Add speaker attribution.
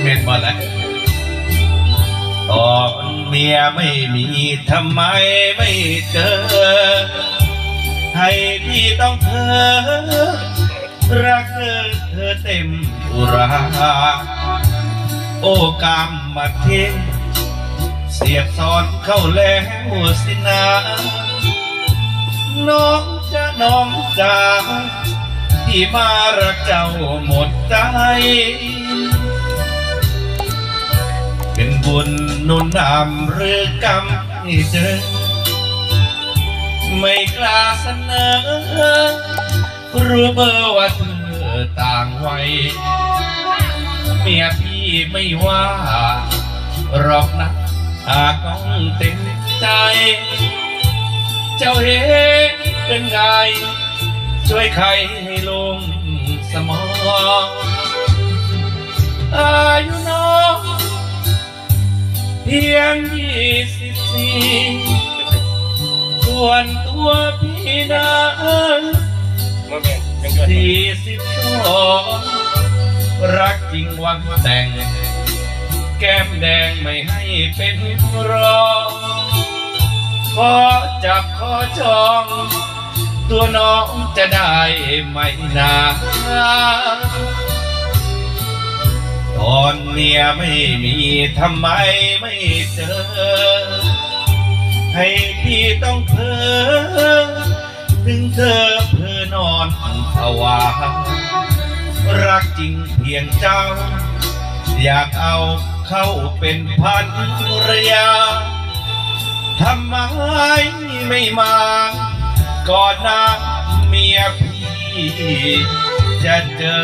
Speaker 1: เม็นบ่ละตอนเมียไม่มีทำไมไม่เจอ ให้พี่ต้องเธอ รักเธอเธอเต็มอุรา โอกามมาเทงเสียบซ้อนเข้าแล้วสินา น้องจะน้องจ๋า ที่มารักเจ้าหมดใจ เป็นบุญนุนนำหรือกรรมให้เจอไม่กล้าเสนอรู้เบอร์ว่าเธอต่างวัยเมียพี่ไม่ว่าหรอกนะหากน้องเต็มใจ เจ้าเห็นเป็นไง ช่วยใครให้ลงสมองอายุน้องเพียงยี่สิบสี่ส่วนตัวพี่นั้น
Speaker 2: มา
Speaker 1: สี่สิบสองรักจริงวังแต่ง แก้มแดงไม่ให้เป็นรองขอจับขอจอง ตัวน้องจะได้ไหมนาตอนเมียไม่มีทำไมไม่เจอ ให้พี่ต้องเพ้อถึงเธอเพ้อนอนภาวารักจริงเพียงเจ้า อยากเอาเข้าเป็นพันรยาทำไมไม่มา ก่อนนะเมียพี่จะเจอ